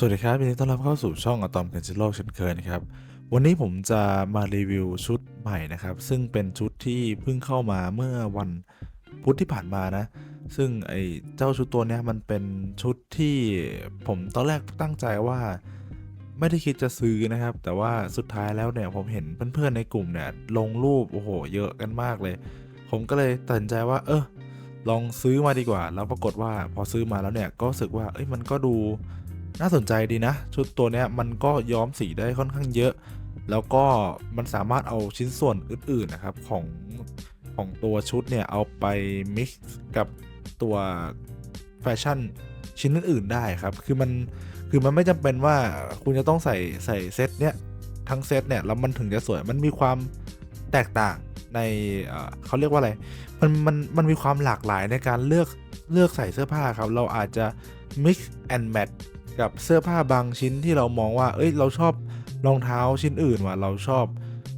สวัสดีครับยินดีต้อนรับเข้าสู่ช่องอะตอมกันจิโลกเช่นเคยนะครับ วันนี้ผมจะมารีวิวชุดใหม่นะครับ ซึ่งเป็นชุดที่เพิ่งเข้ามาเมื่อวันพุธที่ผ่านมานะ ซึ่งไอ้เจ้าชุดตัวนี้มันเป็นชุดที่ผมตอนแรกตั้งใจว่า ไม่ได้คิดจะซื้อนะครับ แต่ว่าสุดท้ายแล้วเนี่ยผมเห็นเพื่อนๆในกลุ่มเนี่ยลงรูปโอ้โห เยอะกันมากเลย ผมก็เลยตัดสินใจว่า เออลองซื้อมาดีกว่า แล้วปรากฏว่าพอซื้อมาแล้วเนี่ยก็รู้สึกว่าเอ้ยมันก็ดูน่าสนใจดีนะ ชุดตัวเนี้ยมันก็ย้อมสีได้ค่อนข้างเยอะ แล้วก็มันสามารถเอาชิ้นส่วนอื่นๆนะครับของของตัวชุดเนี่ยเอาไป mix กับตัวแฟชั่นชิ้นอื่นๆได้ครับ คือมัน คือมันไม่จำเป็นว่าคุณจะต้องใส่ใส่เซตเนี้ยทั้งเซตเนี่ยแล้วมันถึงจะสวยมันมีความแตกต่างในเขาเรียกว่าอะไรมันมันมันมีความหลากหลายในการเลือกเลือกใส่เสื้อผ้าครับ เราอาจจะ mix and match กับเสื้อผ้าบางชิ้นที่เรามองว่า เอ้ย เราชอบรองเท้าชิ้นอื่นว่ะ เราชอบ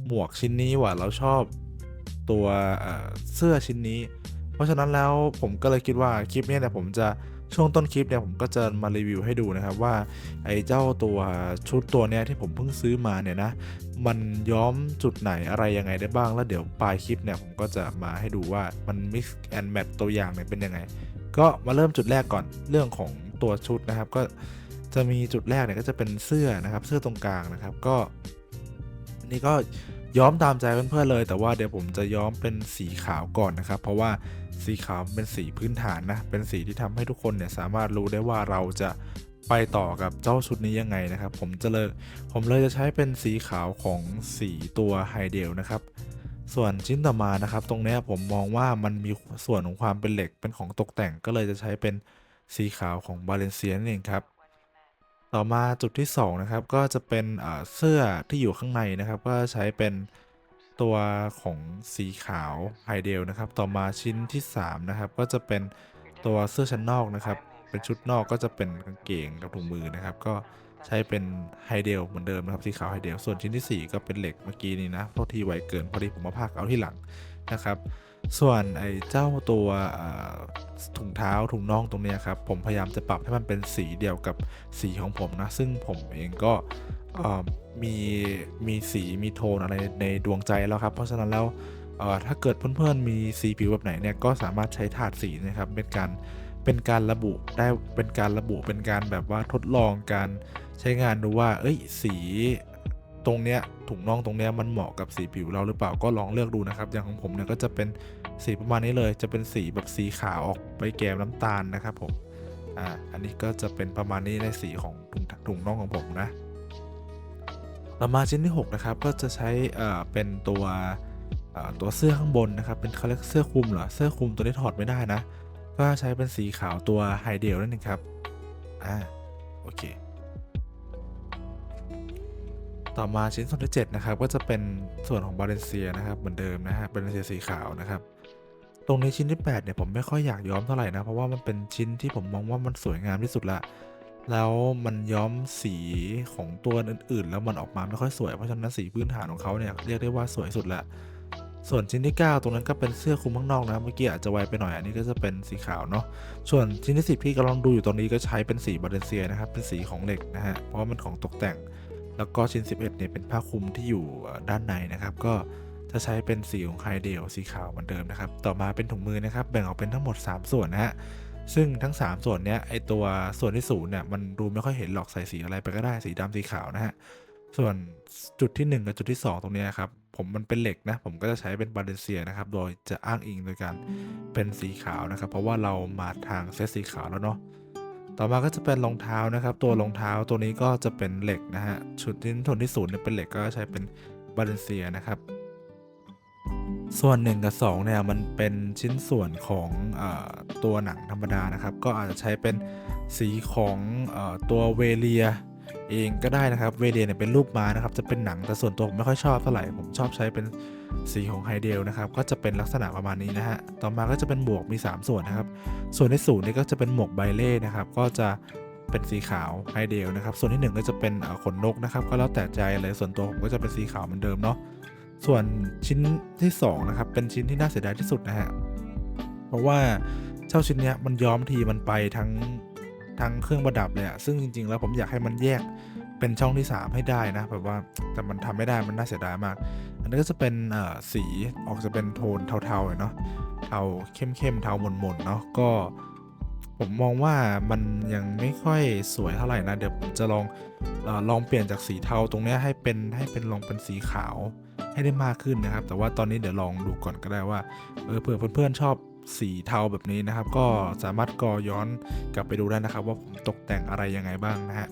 หมวกชิ้นนี้ว่ะ เราชอบตัวเอ่อเสื้อชิ้นนี้ เพราะฉะนั้นแล้วผมก็เลยคิดว่าคลิปเนี้ยเนี่ยผมจะ ช่วงต้นคลิปเนี่ยผมก็จะมารีวิวให้ดูนะครับว่าไอ้เจ้าตัวชุดตัวเนี้ยที่ผมเพิ่งซื้อมาเนี่ยนะมันย้อมจุดไหนอะไรยังไงได้บ้าง แล้วเดี๋ยวปลายคลิปเนี่ยผมก็จะมาให้ดูว่ามัน mix and match ตัวอย่างเนี่ยเป็นยังไง ก็มาเริ่มจุดแรกก่อนเรื่องของตัวชุดนะครับ ก็จะมีจุดแรกเนี่ยก็จะเป็นเสื้อนะครับเสื้อตรงกลางนะครับก็นี่ก็ย้อมตามใจเพื่อนๆเลย แต่ว่าเดี๋ยวผมจะย้อมเป็นสีขาวก่อนนะครับ เพราะว่า สีขาวเป็นสีพื้นฐานนะ เป็นสีที่ทำให้ทุกคนเนี่ยสามารถรู้ได้ว่าเราจะไปต่อกับเจ้าชุดนี้ยังไงนะครับ ผมจะเลยผมเลยจะใช้เป็นสีขาวของสีตัวไฮเดลนะครับ ส่วนชิ้นต่อมานะครับ ตรงนี้ผมมองว่ามันมีส่วนของความเป็นเหล็กเป็นของตกแต่งก็เลยจะใช้เป็นสีขาวของบาเลนเซียนั่นเองครับต่อมาจุดที่2นะครับก็จะเป็นเสื้อที่อยู่ข้างในนะครับ ก็ใช้เป็น ตัวของสีขาวไฮเดลนะครับ ต่อมาชิ้นที่3นะครับก็จะเป็นตัวเสื้อชั้นนอกนะครับ เป็นชุดนอกก็จะเป็นกางเกงกับถุงมือนะครับ ก็ใช้เป็นไฮเดลเหมือนเดิมนะครับสีขาวไฮเดลส่วนชิ้นทีสี่ 4 ก็เป็นเหล็กเมื่อกี้นี้นะเพราะที่ไวเกินพอดีผมมาพากเอาที่หลังนะครับ ส่วนไอ้เจ้าตัวถุงเท้าถุงน่องตรงนี้ครับผมพยายามจะปรับให้มันเป็นสีเดียวกับสีของผมนะ ซึ่งผมเองก็ มีมีสีมีโทนอะไรในดวงใจแล้วครับ เพราะฉะนั้นแล้วเอ่อถ้าเกิดเพื่อนๆมีสีผิวแบบไหนเนี่ยก็สามารถใช้ถาดสีนะครับเป็นการเป็นการระบุได้เป็นการระบุเป็นการแบบว่าทดลองการใช้งานดูว่า เอ้ยสีตรงเนี้ยถุงน่องตรงเนี้ยมันเหมาะกับสีผิวเราหรือเปล่าก็ลองเลือกดูนะครับ อย่างของผมเนี่ยก็จะเป็นสีประมาณนี้เลย จะเป็นสีแบบสีขาวออกไปแก้มน้ำตาลนะครับผมอ่าอันนี้ก็จะเป็นประมาณนี้ในสีของถุงถุงน่องของผมนะ ต่อมาชิ้นที่6นะครับก็จะใช้เเป็นตัวตัวเสื้อข้างบนนะครับเป็นเขาเรียกเสื้อคลุมเหรอเสื้อคลุมตัวนี้ถอดไม่ได้นะ ก็ใช้เป็นสีขาวตัวไฮเดลนั่นเองครับอ่าโอเคต่อมาชิ้นส่วนที่7นะครับก็จะเป็นส่วนของบาเลนเซียนะครับเหมือนเดิมนะฮะบาเลนเซียสีขาวนะครับตรงนี้ชิ้นที่8เนี่ยผมไม่ค่อยอยากย้อมเท่าไหร่นะเพราะว่ามันเป็นชิ้นที่ผมมองว่ามันสวยงามที่สุดละ แล้วมันย้อมสีของตัวอื่น ๆ แล้วมันออกมาไม่ค่อยสวย เพราะฉะนั้นสีพื้นฐานของเขาเนี่ยเรียกได้ว่าสวยสุดละส่วนชิ้นที่ 9 ตรงนั้นก็เป็นเสื้อคลุมข้างนอกนะ เมื่อกี้อาจจะไวไปหน่อย อันนี้ก็จะเป็นสีขาวเนาะ ส่วนชิ้นที่ 10 ที่กำลังดูอยู่ตรงนี้ก็ใช้เป็นสีบาเลนเซียนะครับ เป็นสีของเหล็กนะฮะ เพราะว่ามันของตกแต่ง แล้วก็ชิ้น 11เนี่ยเป็นผ้าคลุมที่อยู่ด้านในนะครับ ก็จะใช้เป็นสีของไฮเดลสีขาวเหมือนเดิมนะครับ ต่อมาเป็นถุงมือนะครับ แบ่งออกเป็นทั้งหมด 3 ส่วนนะฮะ ซึ่งทั้ง 3 ส่วนเนี้ยไอตัวส่วนที่ศูนย์เนี่ยมันดูไม่ค่อยเห็นหรอกใส่สีอะไรไปก็ได้สีดำสีขาวนะฮะส่วนจุดที่ 1 กับจุดที่ 2 ตรงเนี้ยครับผมมันเป็นเหล็กนะผมก็จะใช้เป็นบาเลนเซียนะครับโดยจะอ้างอิงโดยการเป็นสีขาวนะครับ เพราะว่าเรามาทางเซตสีขาวแล้วเนาะต่อมาก็จะเป็นรองเท้านะครับ ตัวรองเท้าตัวนี้ก็จะเป็นเหล็กนะฮะชุดที่ทนที่ศูนย์เนี่ยเป็นเหล็กก็ใช้เป็นบาเลนเซียนะครับ ส่วน 1 กับ 2 เนี่ย มันเป็นชิ้นส่วนของอตัวหนังธรรมดานะครับ ก็อาจจะใช้เป็นสีของอตัวเวเลียเองก็ได้นะครับ เวเลียเนี่ยเป็นรูปม้านะครับ จะเป็นหนังแต่ส่วนตัวผมไม่ค่อยชอบเท่าไหร่ผมชอบใช้เป็นสีของไฮเดลนะครับ ก็จะเป็นลักษณะประมาณนี้นะฮะ ต่อมาก็จะเป็นหมวกมี 3 ส่วนนะครับ ส่วนที่ศูนย์นี่ก็จะเป็นหมวกไบเล่นะครับ ก็จะเป็นสีขาวไฮเดลนะครับ ส่วนที่หนึ่งก็จะเป็นขนนกนะครับ ก็แล้วแต่ใจเลยส่วนตัวผมก็จะเป็นสีขาวเหมือนเดิมเนาะ ส่วนชิ้นที่สองนะครับเป็นชิ้นที่น่าเสียดายที่สุดนะฮะเพราะว่าเจ้าชิ้นเนี้ยมันย้อมทีมันไปทั้งทั้งเครื่องประดับเลยอะซึ่งจริง ๆ แล้วผมอยากให้มันแยกเป็นช่องที่ 3 ให้ได้นะแบบว่าแต่มันทำไม่ได้มันน่าเสียดายมาก อันนี้ก็จะเป็นเอ่อสีออกจะเป็นโทนเทาๆหน่อยเนาะเทาเข้มๆเทาหม่นๆเนาะก็ผมมองว่ามันยังไม่ค่อยสวยเท่าไหร่นะเดี๋ยวผมจะลองเออลองเปลี่ยนจากสีเทาตรงเนี้ยให้เป็นให้เป็นลองเป็นสีขาว ให้ได้มากขึ้นนะครับ แต่ว่าตอนนี้เดี๋ยวลองดูก่อนก็ได้ว่าเออเผื่อเพื่อนๆชอบสีเทาแบบนี้นะครับ ก็สามารถกอย้อนกลับไปดูได้นะครับ ว่าผมตกแต่งอะไรยังไงบ้างนะฮะ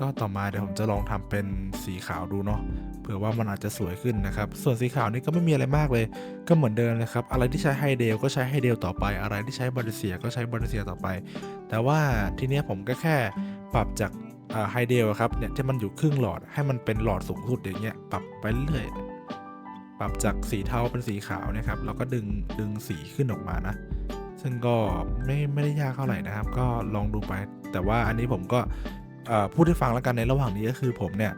ก็ต่อมาเดี๋ยวผมจะลองทำเป็นสีขาวดูเนาะเผื่อว่ามันอาจจะสวยขึ้นนะครับ ส่วนสีขาวนี่ก็ไม่มีอะไรมากเลย ก็เหมือนเดิมเลยครับ อะไรที่ใช้ไฮเดลก็ใช้ไฮเดลต่อไป อะไรที่ใช้บริเซียก็ใช้บริเซียต่อไป แต่ว่าทีเนี้ยผมก็แค่ปรับจาก ไฮเดลครับเนี่ยที่มันอยู่ครึ่งหลอดให้มันเป็นหลอดสูงสุดอย่างเงี้ยปรับไปเรื่อยปรับจากสีเทาเป็นสีขาวนะครับแล้วก็ดึงดึงสีขึ้นออกมานะ ซึ่งก็ไม่ไม่ได้ยากเท่าไหร่นะครับ ก็ลองดูไป แต่ว่าอันนี้ผมก็พูดให้ฟังแล้วกันในระหว่างนี้ก็คือผมเนี่ย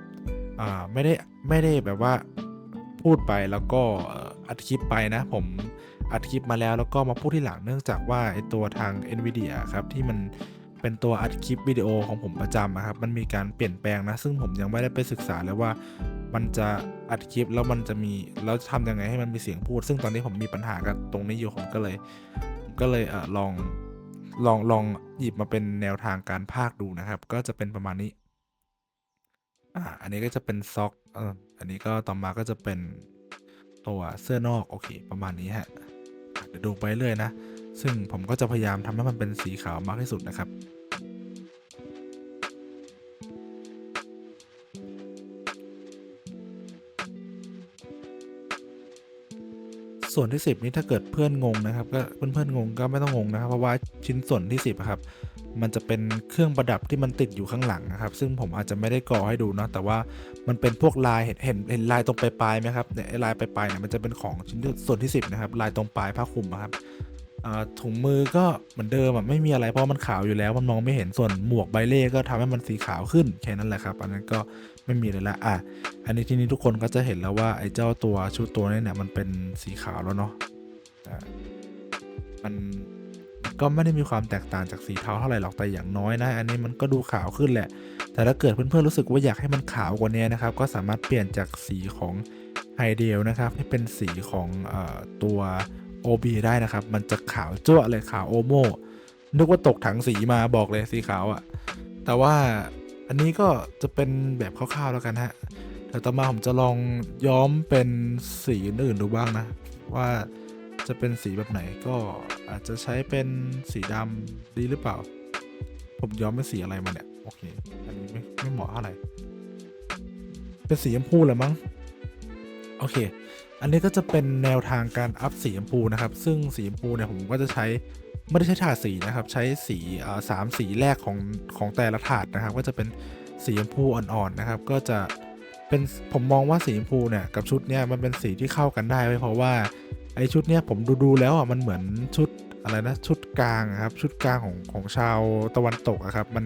ไม่ได้ไม่ได้แบบว่าพูดไปแล้วก็อัดคลิปไปนะผมอัดคลิปมาแล้วแล้วก็มาพูดที่หลังเนื่องจากว่าไอตัวทาง NVIDIA ครับที่มัน เป็นตัวอัดคลิปวิดีโอของผมประจำอะครับ มันมีการเปลี่ยนแปลงนะ ซึ่งผมยังไม่ได้ไปศึกษาเลยว่ามันจะอัดคลิปแล้วมันจะมีแล้วทำยังไงให้มันมีเสียงพูด ซึ่งตอนนี้ผมมีปัญหากับตรงนี้อยู่ผมก็เลยก็เลยเออลองลองลองหยิบมาเป็นแนวทางการพากดูนะครับ ก็จะเป็นประมาณนี้อ่าอันนี้ก็จะเป็นซ็อกเอออันนี้ก็ต่อมาก็จะเป็นตัวเสื้อนอกโอเค ประมาณนี้ฮะเดี๋ยวดูไปเรื่อยนะ ซึ่งผมก็จะพยายามทำให้มันเป็นสีขาวมากที่สุดนะครับ ส่วนที่ 10 นี้ถ้าเกิดเพื่อนงงนะครับก็เพื่อนๆงงก็ไม่ต้องงงนะครับเพราะว่าชิ้นส่วนที่ 10ครับมันจะเป็นเครื่องประดับที่มันติดอยู่ข้างหลังนะครับ ซึ่งผมอาจจะไม่ได้ก่อให้ดูเนาะแต่ว่ามันเป็นพวกลายเห็นเห็นเห็นลายตรงปลายๆไหมครับเนี่ยลายปลายๆเนี่ยมันจะเป็นของชิ้นส่วนที่ 10นะครับลายตรงปลายผ้าคลุมครับ ถุงมือก็เหมือนเดิมอะไม่มีอะไรเพราะมันขาวอยู่แล้วมันมองไม่เห็นส่วนหมวกใบเล่ก็ทำให้มันสีขาวขึ้นแค่นั้นแหละครับ อันนั้นก็ไม่มีเลยละอะอันนี้ที่นี้ทุกคนก็จะเห็นแล้วว่าไอ้เจ้าตัวชุดตัวนี้เนี่ยมันเป็นสีขาวแล้วเนาะมันก็ไม่ได้มีความแตกต่างจากสีเทาเท่าไหร่หรอกแต่อย่างน้อยนะ อันนี้มันก็ดูขาวขึ้นแหละ แต่ถ้าเกิดเพื่อนๆรู้สึกว่าอยากให้มันขาวกว่านี้นะครับ ก็สามารถเปลี่ยนจากสีของไฮเดลนะครับให้เป็นสีของอตัว OB ได้นะครับ มันจะขาวจั่วเลยขาวโอโมนึกว่าตกถังสีมาบอกเลยสีขาวอะ่ะ แต่ว่าอันนี้ก็จะเป็นแบบคร่าวๆแล้วกันฮะแต่ต่อมาผมจะลองย้อมเป็นสีอื่นๆดูบ้างนะ ว่าจะเป็นสีแบบไหนก็อาจจะใช้เป็นสีดำดีหรือเปล่า ผมย้อมเป็นสีอะไรมาเนี่ยโอเคอันนี้ไม่ไม่เหมาะเท่าไหร่เป็นสีชมพูเหรอมั้งโอเค อันนี้ก็จะเป็นแนวทางการอัพสีชมพูนะครับ ซึ่งสีชมพูเนี่ยผมก็จะใช้ไม่ได้ใช้ถาดสีนะครับ ใช้สีสามสีแรกของของแต่ละถาดนะครับ ก็จะเป็นสีชมพูอ่อนๆนะครับ ก็จะเป็นผมมองว่าสีชมพูเนี่ยกับชุดเนี่ยมันเป็นสีที่เข้ากันได้เพราะว่าไอชุดเนี่ยผมดูดูๆแล้วอะมันเหมือนชุดอะไรนะชุดกลางครับชุดกลางของของชาวตะวันตกอะครับมัน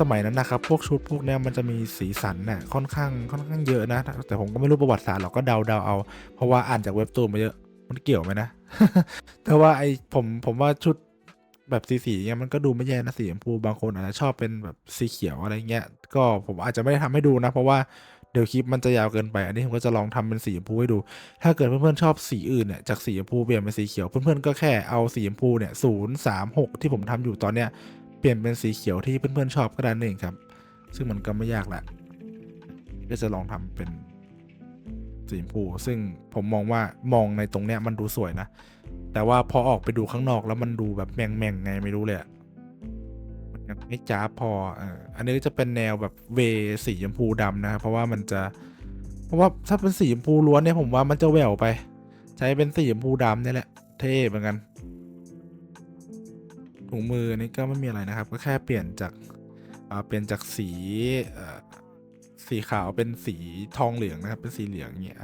สมัยนั้นนะครับ พวกชุดพวกเนี้ยมันจะมีสีสันน่ะค่อนข้างค่อนข้างเยอะนะ แต่ผมก็ไม่รู้ประวัติศาสตร์หรอกก็เดาเดาเอา เพราะว่าอ่านจากเว็บตูนมาเยอะ มันเกี่ยวไหมนะ แต่ว่าไอผมผมว่าชุดแบบสีสีเงี้ยมันก็ดูไม่แย่นะสีชมพูบางคนอาจจะชอบเป็นแบบสีเขียวอะไรเงี้ย ก็ผมอาจจะไม่ได้ทำให้ดูนะ เพราะว่าเดี๋ยวคลิปมันจะยาวเกินไป อันนี้ผมก็จะลองทำเป็นสีชมพูให้ดู ถ้าเกิดเพื่อนๆชอบสีอื่นเนี่ยจากสีชมพูเปลี่ยนเป็นสีเขียวเพื่อนๆก็แค่เอาสีชมพูเนี่ยศูนย์สามหกที่ผมทำอยู่ตอนเนี้ย เปลี่ยนเป็นสีเขียวที่เพื่อนๆชอบก็ได้นั่นเองครับ ซึ่งมันก็ไม่ยากแหละก็จะลองทำเป็นสีชมพู ซึ่งผมมองว่ามองในตรงเนี้ยมันดูสวยนะ แต่ว่าพอออกไปดูข้างนอกแล้วมันดูแบบแม่งไงไม่รู้เลยมันยังไม่จ้าพออันนี้จะเป็นแนวแบบเวสีชมพูดำนะครับเพราะว่ามันจะ เพราะว่าถ้าเป็นสีชมพูล้วนเนี่ยผมว่ามันจะแหววไป ใช้เป็นสีชมพูดำเนี่ยแหละ เท่เหมือนกัน ถุงมือนี่ก็ไม่มีอะไรนะครับ ก็แค่เปลี่ยนจากเปลี่ยนจากสีสีขาวเป็นสีทองเหลืองนะครับ เป็นสีเหลืองเงี้ย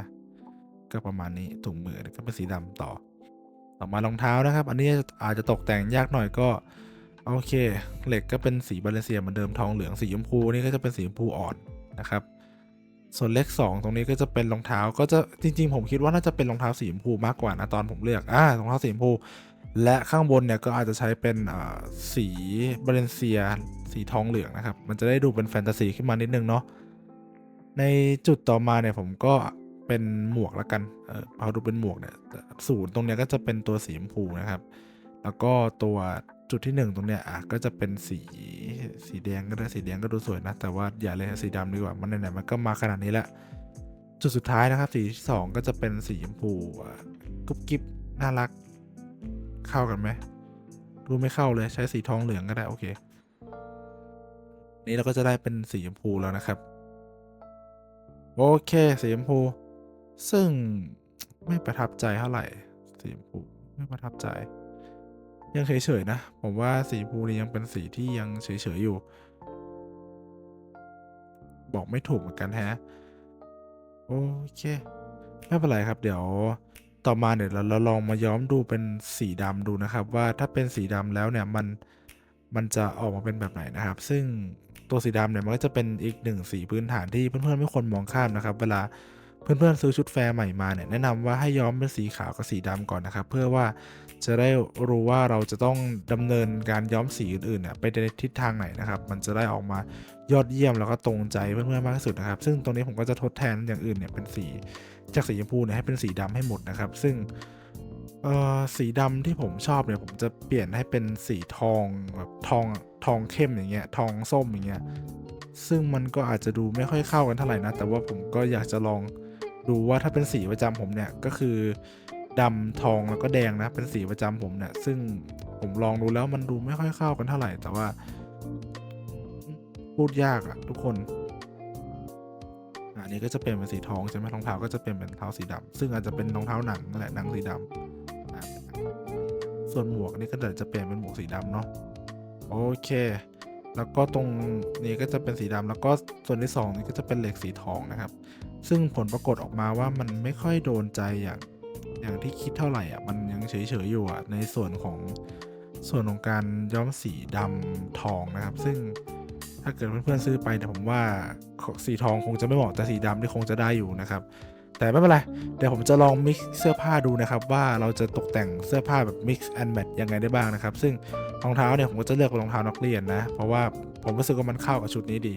ก็ประมาณนี้ถุงมือก็เป็นสีดำต่อ ต่อมารองเท้านะครับ อันนี้อาจจะตกแต่งยากหน่อยก็โอเค เหล็กก็เป็นสีบาเลเซียเหมือนเดิมทองเหลืองสีชมพูนี่ก็จะเป็นสีชมพูอ่อนนะครับ ส่วนเลขสองตรงนี้ก็จะเป็นรองเท้าก็จะจริง ๆ ผมคิดว่าน่าจะเป็นรองเท้าสีชมพูมากกว่านะตอนผมเลือกอ่ารองเท้าสีชมพู และข้างบนเนี่ยก็อาจจะใช้เป็นสีบาเลนเซีย สีทองเหลืองนะครับ มันจะได้ดูเป็นแฟนตาซีขึ้นมานิดนึงเนาะ ในจุดต่อมาเนี่ยผมก็เป็นหมวกละกัน เออเอาดูเป็นหมวกเนี่ยศูนย์ตรงเนี้ยก็จะเป็นตัวสีชมพูนะครับ แล้วก็ตัวจุดที่หนึ่งตรงเนี้ยอะก็จะเป็นสีสีแดงก็ได้สีแดงก็ดูสวยนะ แต่ว่าอย่าเลยสีดำดีกว่ามันไหนๆมันก็มาขนาดนี้แล้วจุดสุดท้ายนะครับ สีที่สองก็จะเป็นสีชมพูกุ๊บกิ๊บน่ารัก เข้ากันไหมดูไม่เข้าเลยใช้สีทองเหลืองก็ได้โอเค นี่เราก็จะได้เป็นสีชมพูแล้วนะครับ โอเคสีชมพู ซึ่งไม่ประทับใจเท่าไหร่สีชมพูไม่ประทับใจ ยังเฉยๆนะ ผมว่าสีชมพูนี่ยังเป็นสีที่ยังเฉยๆอยู่ บอกไม่ถูกเหมือนกันแฮะโอเคไม่เป็นไรครับเดี๋ยว ต่อมาเดี๋ยเราเราลองมาย้อมดูเป็นสีดำดูนะครับ ว่าถ้าเป็นสีดำแล้วเนี่ยมันมันจะออกมาเป็นแบบไหนนะครับ ซึ่งตัวสีดำเนี่ยมันก็จะเป็นอีกหนึ่งสีพื้นฐานที่เพื่อนๆไม่ควรมองข้ามนะครับ เวลาเพื่อนๆซื้อชุดแฟร์ใหม่มาเนี่ยแนะนำว่าให้ย้อมเป็นสีขาวกับสีดำก่อนนะครับ เพื่อว่าจะได้รู้ว่าเราจะต้องดำเนินการย้อมสีอื่นๆเนี่ยไปในทิศทางไหนนะครับ มันจะได้ออกมายอดเยี่ยมแล้วก็ตรงใจเพื่อนๆมากที่สุดนะครับ ซึ่งตรงนี้ผมก็จะทดแทนอย่างอื่นเนี่ยเป็นสี จากสีชมพูเนี่ยให้เป็นสีดำให้หมดนะครับ ซึ่งสีดำที่ผมชอบเนี่ยผมจะเปลี่ยนให้เป็นสีทองแบบทองทองเข้มอย่างเงี้ยทองส้มอย่างเงี้ยซึ่งมันก็อาจจะดูไม่ค่อยเข้ากันเท่าไหร่นะ แต่ว่าผมก็อยากจะลองดูว่าถ้าเป็นสีประจำผมเนี่ยก็คือดำทองแล้วก็แดงนะเป็นสีประจำผมเนี่ย ซึ่งผมลองดูแล้วมันดูไม่ค่อยเข้ากันเท่าไหร่ แต่ว่าพูดยากอะทุกคน อันนี้ก็จะเป็นเป็นสีทองใช่ไหมรองเท้าก็จะเป็นเป็นเท้าสีดำซึ่งอาจจะเป็นรองเท้าหนังนั่นแหละหนังสีดำอะส่วนหมวกนี่ก็เดี๋ยวจะเปลี่ยนเป็นหมวกสีดำเนาะโอเค แล้วก็ตรงนี้ก็จะเป็นสีดำแล้วก็ส่วนที่สองนี่ก็จะเป็นเหล็กสีทองนะครับ ซึ่งผลปรากฏออกมาว่ามันไม่ค่อยโดนใจอย่างอย่างที่คิดเท่าไหร่อะมันยังเฉยๆอยู่อะในส่วนของส่วนของการย้อมสีดำทองนะครับ ซึ่ง ถ้าเกิดเพื่อนๆซื้อไปเนี่ยผมว่าสีทองคงจะไม่เหมาะแต่สีดำนี่คงจะได้อยู่นะครับ แต่ไม่เป็นไร เดี๋ยวผมจะลอง mix เสื้อผ้าดูนะครับ ว่าเราจะตกแต่งเสื้อผ้าแบบ mix and match ยังไงได้บ้างนะครับ ซึ่งรองเท้าเนี่ยผมก็จะเลือกเป็นรองเท้านักเรียนนะ เพราะว่าผมรู้สึกว่ามันเข้ากับชุดนี้ดี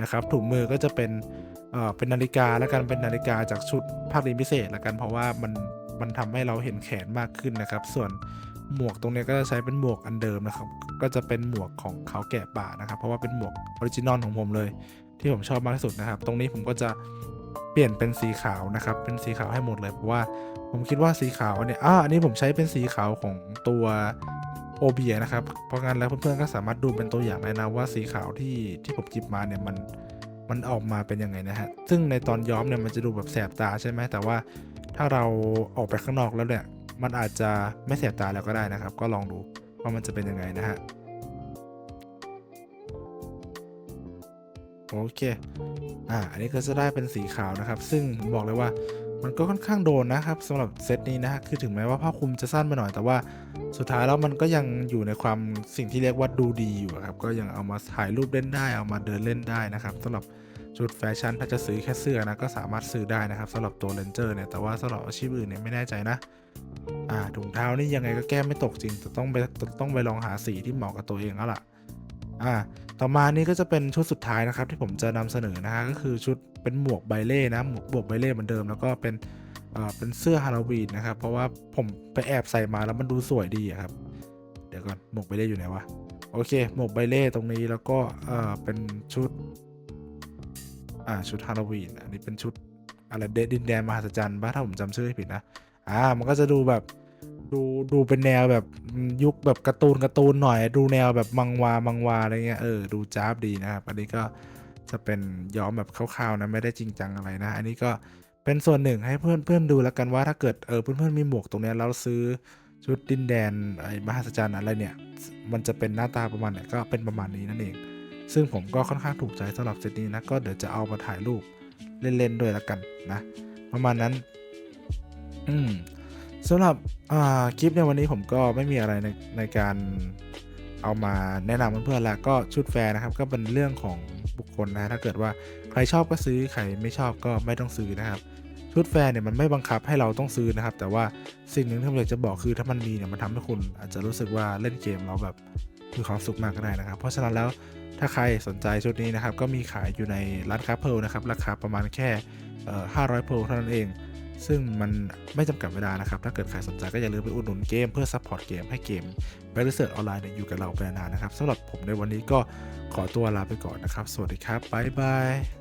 นะครับถุงมือก็จะเป็นเอ่อเป็นนาฬิกาแล้วกันเป็นนาฬิกาจากชุดภาคเรียนพิเศษแล้วกันเพราะว่ามันมันทำให้เราเห็นแขนมากขึ้นนะครับ ส่วน หมวกตรงนี้ก็จะใช้เป็นหมวกอันเดิมนะครับ ก็จะเป็นหมวกของเขาแกะป่านะครับ เพราะว่าเป็นหมวกออริจินอลของผมเลย ที่ผมชอบมากที่สุดนะครับ ตรงนี้ผมก็จะเปลี่ยนเป็นสีขาวนะครับ เป็นสีขาวให้หมดเลยเพราะว่าผมคิดว่าสีขาวเนี่ยอ่าอันนี้ผมใช้เป็นสีขาวของตัวโอเบียนะครับ เพราะงั้นแล้วเพื่อนๆก็สามารถดูเป็นตัวอย่างได้นะว่าสีขาวที่ที่ผมจิบมาเนี่ยมันมันออกมาเป็นยังไงนะฮะ ซึ่งในตอนย้อมเนี่ยมันจะดูแบบแสบตาใช่ไหมแต่ว่าถ้าเราออกไปข้างนอกแล้วเนี่ย มันอาจจะไม่แสบตาแล้วก็ได้นะครับ ก็ลองดูว่ามันจะเป็นยังไงนะฮะโอเค อ่า อันนี้ก็จะได้เป็นสีขาวนะครับ ซึ่งบอกเลยว่ามันก็ค่อนข้างโดนนะครับสำหรับเซตนี้นะฮะคือถึงแม้ว่าผ้าคลุมจะสั้นไปหน่อยแต่ว่าสุดท้ายแล้วมันก็ยังอยู่ในความสิ่งที่เรียกว่าดูดีอยู่ครับ ก็ยังเอามาถ่ายรูปเล่นได้ เอามาเดินเล่นได้นะครับสำหรับ ชุดแฟชั่นถ้าจะซื้อแค่เสื้อนะก็สามารถซื้อได้นะครับสำหรับตัวเลนเจอร์เนี่ยแต่ว่าสำหรับอาชีพอื่นเนี่ยไม่แน่ใจนะอ่าถุงเท้านี่ยังไงก็แก้ไม่ตกจริงแต่ต้องไปต้องไปลองหาสีที่เหมาะกับตัวเองแล้วล่ะอ่าต่อมานี่ก็จะเป็นชุดสุดท้ายนะครับที่ผมจะนำเสนอนะฮะก็คือชุดเป็นหมวกไบเล่นะหมวกหมวกไบเล่เหมือนเดิมแล้วก็เป็นเอ่อเป็นเสื้อฮาโลวีนนะครับเพราะว่าผมไปแอบใส่มาแล้วมันดูสวยดีครับเดี๋ยวก่อนหมวกไบเล่อยู่ไหนวะโอเคหมวกไบเล่ตรงนี้แล้วก็เอ่อเป็นชุด อ่าชุดฮาโลวีนอันนี้เป็นชุดอะไรเดดินแดนมหัศจรรย์บ้าถ้าผมจำชื่อไม่ผิดนะอ่ามันก็จะดูแบบดูดูเป็นแนวแบบยุคแบบการ์ตูนการ์ตูนหน่อย ดูแนวแบบมังวามังวาอะไรเงี้ยเออดูจ้าบดีนะครับ อันนี้ก็จะเป็นย้อมแบบคร่าวๆนะไม่ได้จริงจังอะไรนะ อันนี้ก็เป็นส่วนหนึ่งให้เพื่อนเพื่อนดูแล้วกันว่าถ้าเกิดเออเพื่อนเพื่อนมีหมวกตรงนี้แล้วซื้อชุดดินแดนไอ้มหัศจรรย์อะไรเนี่ย มันจะเป็นหน้าตาประมาณไหนก็เป็นประมาณนี้นั่นเอง ซึ่งผมก็ค่อนข้างถูกใจสำหรับเซตนี้นะ ก็เดี๋ยวจะเอามาถ่ายรูปเล่นๆด้วยล้วกันนะ ประมาณนั้น อืมสำหรับคลิปในวันนี้ผมก็ไม่มีอะไรในในการเอามาแนะนำเพื่อนๆแล้วก็ชุดแฟร์นะครับ ก็เป็นเรื่องของบุคคลนะถ้าเกิดว่าใครรชอบก็ซื้อใครไม่ชอบก็ไม่ต้องซื้อนะครับ ชุดแฟร์เนี่ยมันไม่บังคับให้เราต้องซื้อนะครับ แต่ว่าสิ่งหนึ่งที่ผมอยากจะบอกคือถ้ามันมีเนี่ยมันทำให้คุณอาจจะรู้สึกว่าเล่นเกมเราแบบ มีความสุขมากก็ได้นะครับ เพราะฉะนั้นแล้วถ้าใครสนใจชุดนี้นะครับ ก็มีขายอยู่ในร้านค้าเพลนะครับ ราคาประมาณแค่500เพลเท่านั้นเอง ซึ่งมันไม่จำกัดเวลานะครับ ถ้าเกิดใครสนใจก็อย่าลืมไปอุดหนุนเกมเพื่อซัพพอร์ตเกมให้เกมไปริเสิร์ออนไลน์อยู่กับเราไปนานนะครับสำหรับผมในวันนี้ก็ขอตัวลาไปก่อนนะครับ สวัสดีครับบ๊ายบาย